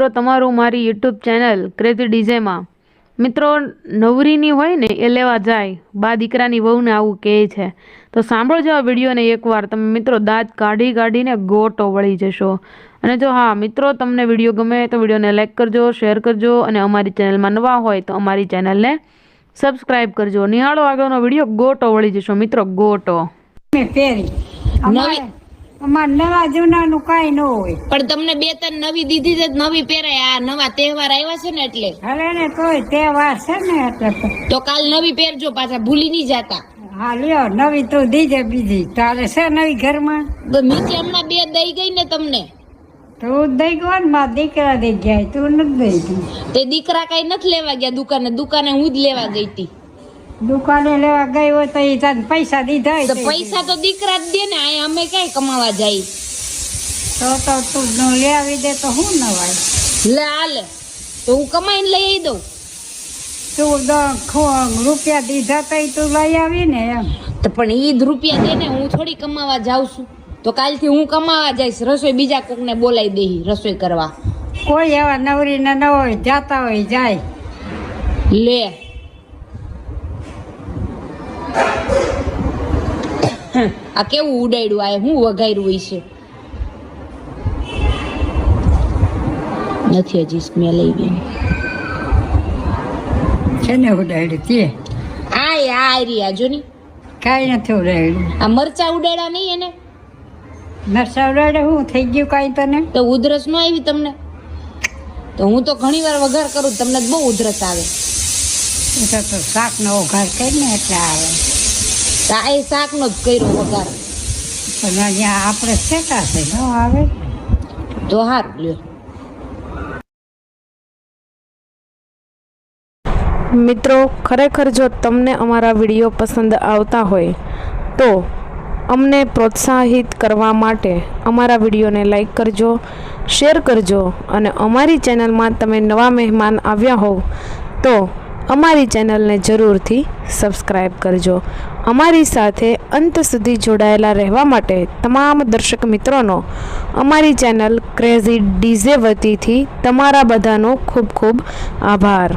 મિત્રો તમારું મારી યુટ્યુબ ચેનલ ક્રેઝી ડીજેમાં. મિત્રો નવરીની હોય ને એ લેવા જાય. બા દીકરાની વહુને આવું કહે છે. તો સાંભળજો આ વિડીયોને એકવાર. તમે મિત્રો દાંત કાઢી કાઢીને ગોટો વળી જશો. અને જો હા મિત્રો તમને વીડિયો ગમે તો વિડીયોને લાઇક કરજો શેર કરજો અને અમારી ચેનલમાં નવા હોય તો અમારી ચેનલને સબસ્ક્રાઈબ કરજો. નિહાળો આગળનો વીડિયો ગોટો વળી જશો. મિત્રો ગોટો. પહેરી. નવા જૂનાનું કાંઈ ન હોય. પણ તમને બે ત્રણ નવી દીધી છે નવી પહેરાય આ નવા તહેવાર આવ્યા છે ને એટલે. હવે ને તોય તહેવાર છે ને એટલે તો. તો કાલ નવી પહેરજો પાછા ભૂલી નહીં જાતા. હા લ્યો નવી તો દીજે બીજી. તારે છે નવી ઘરમાં? તો નીચે હમણાં બે દઈ ગઈ ને તમને. તું દઈ ગયો ને મારા દીકરા દઈ ગયા તું નથી દઈ ગઈ. તે દીકરા કઈ નથી લેવા ગયા દુકાને દુકાને હું જ લેવા ગઈ હતી. દુકાને લેવા ગઈ હોય તો એ તને પૈસા દીધા તો પૈસા તો દીકરા જ દે ને આ અમે કઈ કમાવા જાય? તો તો તું ન લઈ આવી દે તો હું નવાય લે હાલે તો હું કમાઈને લઈ આવી દઉં. તું રૂપિયા દીધા તો તું લઈ આવી ને એમ. તો પણ એ જ રૂપિયા દે ને હું થોડી કમાવા જાઉં છું. તો કાલથી હું કમાવા જઈશ રસોઈ બીજા કોકને બોલાવી દઈ રસોઈ કરવા. કોઈ એવા નવરી ને ન હોય જાતા હોય જાય. લે. આ કેવું ઉડાડ્યું? આ હું વઘાર્યું છે? નથી હજી સ્મેલ આવી છે ને ઉડાડ્યું તે આ આ રહ્યા જો ની. કાંઈ નથી ઉડાડ્યું. આ મરચા ઉડાડ્યા નહીં એને? મરચા ઉડાડે હું? થઈ ગયું કાંઈ તને? તો ઉધરસ ન આવી તમને? તો હું તો ઘણી વાર વઘાર કરું તમને બહુ ઉધરસ આવે. તો શાકનો વઘાર કરીને એટલે આવે. આ એ શાકનો જ કર્યો વઘાર. પણ અહીંયા આપણે શેકાશે ન આવે? તો હાર લ્યો. મિત્રો ખરેખર જો તમને અમારા વીડિયો પસંદ આવતા હોય તો અમને પ્રોત્સાહિત કરવા માટે અમારા વિડીયોને લાઈક કરજો શેર કરજો અને અમારી ચેનલમાં તમે નવા મહેમાન આવ્યા હોવ તો અમારી ચેનલને જરૂરથી સબસ્ક્રાઈબ કરજો. અમારી સાથે અંત સુધી જોડાયેલા રહેવા માટે તમામ દર્શક મિત્રોનો અમારી ચેનલ ક્રેઝી ડીઝે વતીથી તમારા બધાનો ખૂબ ખૂબ આભાર.